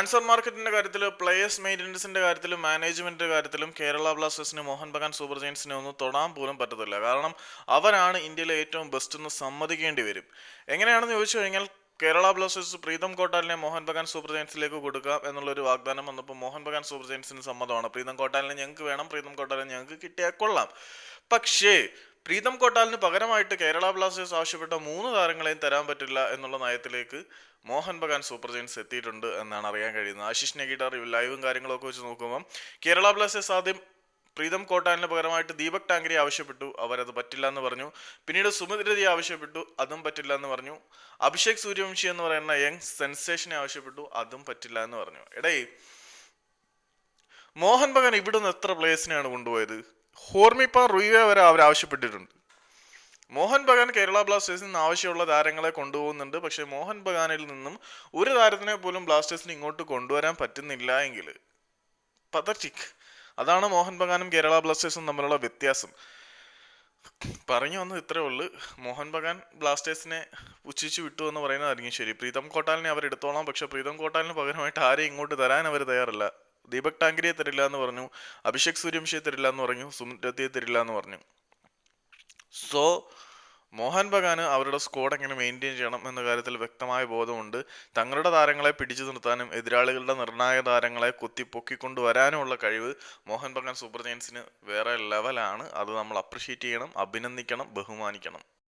Transfer മാർക്കറ്റിന്റെ കാര്യത്തിൽ players മെയിന്റനൻസിന്റെ കാര്യത്തിലും മാനേജ്മെന്റിന്റെ കാര്യത്തിലും കേരള ബ്ലാസ്റ്റേഴ്സിന് മോഹൻ ബഗാൻ സൂപ്പർ ജയൻസിനെ ഒന്നും തൊടാൻ പോലും പറ്റത്തില്ല. കാരണം അവരാണ് ഇന്ത്യയിലെ ഏറ്റവും ബെസ്റ്റ് എന്ന് സമ്മതിക്കേണ്ടി വരും. എങ്ങനെയാണെന്ന് ചോദിച്ചു കഴിഞ്ഞാൽ കേരള ബ്ലാസ്റ്റേഴ്സ് പ്രീതം കോട്ടാലിനെ മോഹൻ ബഗാൻ സൂപ്പർ ജയൻസിലേക്ക് കൊടുക്കാം എന്നുള്ളൊരു വാഗ്ദാനം വന്നപ്പോൾ മോഹൻ ബഗാൻ സൂപ്പർ ജയൻസിന് സമ്മതമാണ്. പ്രീതം കോട്ടാലിനെ ഞങ്ങൾക്ക് വേണം പ്രീതം കോട്ടാലിനെ ഞങ്ങൾക്ക് കിട്ടിയാൽ കൊള്ളാം. പക്ഷേ പ്രീതം കോട്ടാലിന് പകരമായിട്ട് കേരള ബ്ലാസ്റ്റേഴ്സ് ആവശ്യപ്പെട്ട മൂന്ന് താരങ്ങളെയും തരാൻ പറ്റില്ല എന്നുള്ള നയത്തിലേക്ക് മോഹൻ ബഗാൻ സൂപ്പർ ജെയിൻസ് എത്തിയിട്ടുണ്ട് എന്നാണ് അറിയാൻ കഴിയുന്നത്. ആശിഷ് നെഗിഡർ ലൈവും കാര്യങ്ങളൊക്കെ വെച്ച് നോക്കുമ്പോൾ കേരള ബ്ലാസ്റ്റേഴ്സ് ആദ്യം പ്രീതം കോട്ടാലിന് പകരമായിട്ട് ദീപക് ടാങ്കരി ആവശ്യപ്പെട്ടു. അവരത് പറ്റില്ല എന്ന് പറഞ്ഞു. പിന്നീട് സുമിത് രതി ആവശ്യപ്പെട്ടു. അതും പറ്റില്ല എന്ന് പറഞ്ഞു. അഭിഷേക് സൂര്യവംശി എന്ന് പറയുന്ന യങ് സെൻസേഷനെ ആവശ്യപ്പെട്ടു. അതും പറ്റില്ല എന്ന് പറഞ്ഞു. എടേ മോഹൻ ബഗാൻ ഇവിടുന്ന് എത്ര പ്ലേയേഴ്സിനെയാണ് കൊണ്ടുപോയത്? ഹോർമിപ്പ റുയിവെ വരെ അവർ ആവശ്യപ്പെട്ടിട്ടുണ്ട്. മോഹൻ ബഗാൻ കേരള ബ്ലാസ്റ്റേഴ്സിൽ നിന്ന് ആവശ്യമുള്ള താരങ്ങളെ കൊണ്ടുപോകുന്നുണ്ട്. പക്ഷേ മോഹൻ ബഗാനിൽ നിന്നും ഒരു താരത്തിനെ പോലും ബ്ലാസ്റ്റേഴ്സിന് ഇങ്ങോട്ട് കൊണ്ടുവരാൻ പറ്റുന്നില്ല എങ്കിൽ. പതറ്റിക് അതാണ് മോഹൻ ബഗാനും കേരള ബ്ലാസ്റ്റേഴ്സും തമ്മിലുള്ള വ്യത്യാസം. പറഞ്ഞു വന്നത് ഇത്രേ ഉള്ളു. മോഹൻ ബഗാൻ ബ്ലാസ്റ്റേഴ്സിനെ പുച്ഛിച്ചു വിട്ടു എന്ന് പറയുന്നതായിരിക്കും ശരി. പ്രീതം കോട്ടാലിനെ അവർ എടുത്തോളാം. പക്ഷെ പ്രീതം കോട്ടാലിന് പകരമായിട്ട് ആരെയും ഇങ്ങോട്ട് തരാൻ അവർ തയ്യാറല്ല. ദീപക് ടാങ്കരിയെ തരില്ല എന്ന് പറഞ്ഞു. അഭിഷേക് സൂര്യവംശിയെ തരില്ല എന്ന് പറഞ്ഞു. സുമിത് രത്തിയെ തരില്ല എന്ന് പറഞ്ഞു. സോ മോഹൻ ബഗാന് അവരുടെ സ്കോഡ് എങ്ങനെ മെയിന്റെയിൻ ചെയ്യണം എന്ന കാര്യത്തിൽ വ്യക്തമായ ബോധമുണ്ട്. തങ്ങളുടെ താരങ്ങളെ പിടിച്ചു നിർത്താനും എതിരാളികളുടെ നിർണായക താരങ്ങളെ കുത്തി പൊക്കിക്കൊണ്ടുവരാനുമുള്ള കഴിവ് മോഹൻ ബഗാൻ സൂപ്പർ ജയൻസിന് വേറെ ലെവലാണ് അത് നമ്മൾ അപ്രിഷ്യേറ്റ് ചെയ്യണം അഭിനന്ദിക്കണം ബഹുമാനിക്കണം.